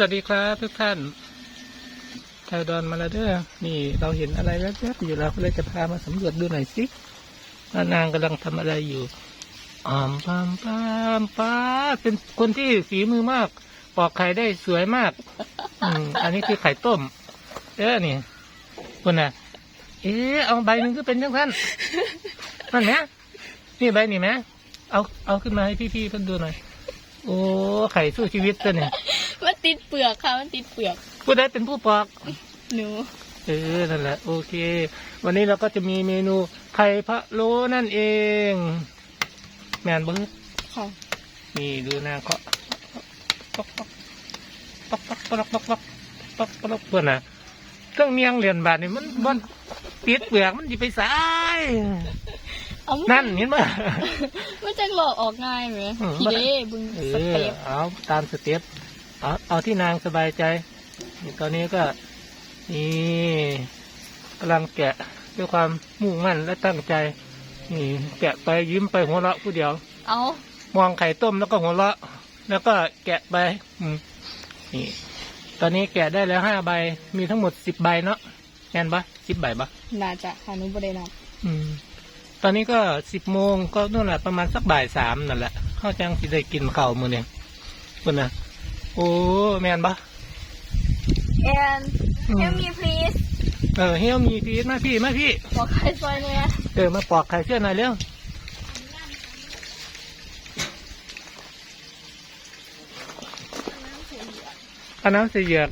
สวัสดีครับทุกท่านไทยดอนมาแล้วเด้อนี่เราเห็นอะไรแวบๆอยู่เราก็เลยจะพามาสำรวจดูหน่อยสิว่านางกำลังทำอะไรอยู่ออมปามปามป้าเป็นคนที่ฝีมือมากปอกไข่ได้สวยมาก อืมอันนี้คือไข่ต้ม เออนี่คุณน่ะ เอ๊ะเอาใบหนึ่งก็เป็นจังท่านนั่นไหมนี่ใบนี่ไหมเอาเอาขึ้นมาให้พี่ๆเพิ่นดูหน่อย โอ้ไข่สู้ชีวิตตัวเนี่ย ติดเปลือกค่ะมันติดเปลือก ผู้ใดเป็นผู้ปอก หนู เออ นั่นแหละ โอเค วันนี้เราก็จะมีเมนูไข่พะโล้นั่นเอง แมนเบิร์ดค่ะ นี่ดูนางเคาะป๊อกป๊อกป๊อกป๊อกป๊อกป๊อกป๊อกป๊อกป๊อกเพื่อนน่ะเครื่องเมียงเหรียญบาทนี่มันบนติดเปลือกมันจะไปสาย เอามันั่นเห็นไหม มันจะหลอกออกง่ายไหมอืม พี่เด้บึงเอสอเต็ปเอาตามสเต็ป เอาเอาที่นางสบายใจนี่ตอนนี้ก็นี่กำลังแกะด้วยความมุ่งมั่นและตั้งใจ นี่ แกะไปยิ้มไปหัวเราะผู้เดียว เอามองไข่ต้มแล้วก็หัวเราะ แล้วก็แกะไปอืมนี่ ตอนนี้แกะได้แล้วห้าใบ มีทั้งหมดสิบใบเนาะแน่นปะสิบใบปะน่าจะค่ะหนูบ่ได้นับอืม ตอนนี้ก็สิบโมงก็นู่นแหละประมาณสักบ่ายสามนั่นแหละเข้าจังสิได้กินข้าวมือเนี่ยคุณนะ โอ้แมนปะแอนอืมเฮลมี please เออเฮียมีพีชมาพี่มาพี่บอกใครซอยเนี่ยเออมาปอกไข่เชื่อหน่อยเร็วเอาน้ำเสียเหยือก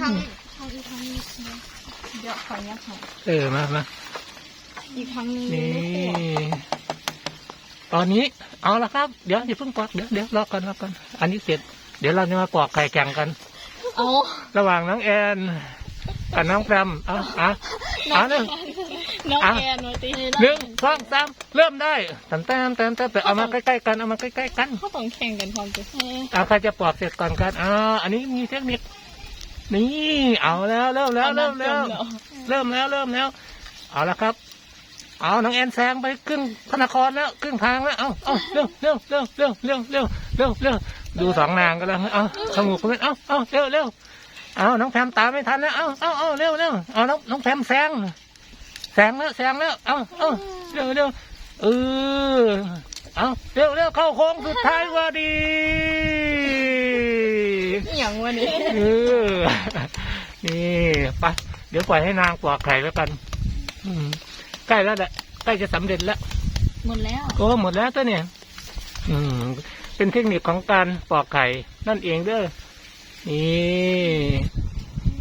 ทางทางอีกทางนี้เดี๋ยวขอเนี้ยค่ะเออมามาอีกทางนี้นี่ตอนนี้เอาละครับ เดี๋ยวอย่าเพิ่งปอกเดี๋ยวเดี๋ยวรอก่อนรอก่อนอันนี้เสร็จ เดี๋ยวเราจะมาปอกไข่แข่งกัน เอาระหว่างน้องแอนกับน้องแพรมเอาเอาเอาหนึ่ง น้องอะ แอนมาตีหนึ่งสองสามเริ่มได้ตันแต้มแต้มแต้มแต่เอามาใกล้ๆกันเอามาใกล้ๆกันเขาต้องแข่งกันความจะเอาใครจะปอกเสร็จก่อนกันอ่าอันนี้มีเทคนิคนี่เอาแล้วเริ่มแล้วเริ่มแล้ว เริ่มแล้วเริ่มแล้ว เอาละครับ เอาน้องแอนแซงไปครึ่งพระนครแล้วครึ่งทางแล้วเอาเอาเร็วเร็วเร็วเร็วเร็วเร็วเร็วเร็ว ดูสองนางกันแล้วเอาสมุกกันเอาเอาเร็วเร็วเอาน้องแพมตามไม่ทันแล้วเอาเอาเอาเร็วเร็วเอาน้องน้องแพมแซงแซงแล้วแซงแล้วเอาเอาเร็วเร็วเออเอาเร็วเร็วเข้าโค้งสุดท้ายพอดีอหย่างวันนี้เออนี่ไปเดี๋ยวปล่อยให้นางปอกไข่แล้วกัน อืมใกล้แล้วแหละใกล้จะสำเร็จแล้ว หมดแล้วโอ้หมดแล้วตัวเนี่ย อืม เป็นเทคนิคของการปอกไข่นั่นเองเด้อนี่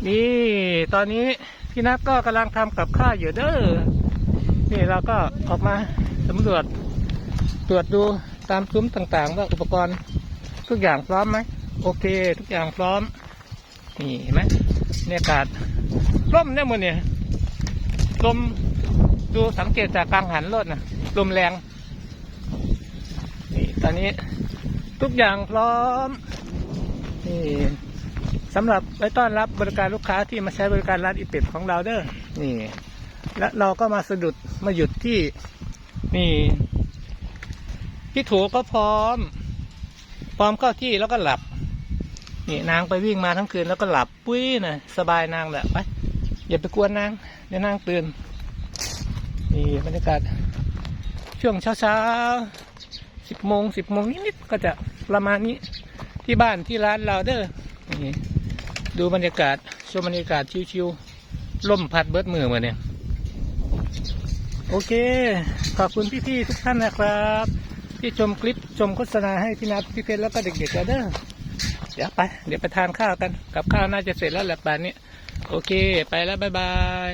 นี่ตอนนี้พี่นัทก็กำลังทำกับข้าวอยู่เด้อนี่เราก็ออกมาสำรวจตรวจดูตามซุ้มต่างๆ ว่าอุปกรณ์ทุกอย่างพร้อมไหมโอเค ทุกอย่างพร้อม นี่เห็นไหมบรรยากาศร่มเนี่ยหมันเนี่ยลมดูสังเกตจากกลางหันรถนะลมแรง นี่ตอนนี้ ทุกอย่างพร้อมนี่สำหรับไว้ต้อนรับบริการลูกค้าที่มาใช้บริการร้านอีเป็ดของเราเด้อนี่ และเราก็มาสะดุดมาหยุดที่นี่พี่ถูก็พร้อม พร้อมเข้าที่แล้วก็หลับ นี่นางไปวิ่งมาทั้งคืนแล้วก็หลับปุ้ยนะสบายนางแหละไปอย่าไปกวนนางเดี๋ยวนางตื่นนี่บรรยากาศช่วงเช้าๆ สิบโมงสิบโมงนิดๆก็จะประมาณนี้ที่บ้านที่ร้านเราเด้อนี่ดูบรรยากาศชมบรรยากาศชิวๆลมพัดเบิดมือมาเนี่ยโอเค ขอบคุณพี่ๆทุกท่านนะครับ ที่ชมคลิปชมโฆษณาให้พี่นัทพี่เพชรแล้วก็เด็กๆแล้วเด้อเดี๋ยวไป เดี๋ยวไปทานข้าวกัน กับข้าวน่าจะเสร็จแล้วแหละป่านนี้ โอเค ไปแล้ว บ๊ายบาย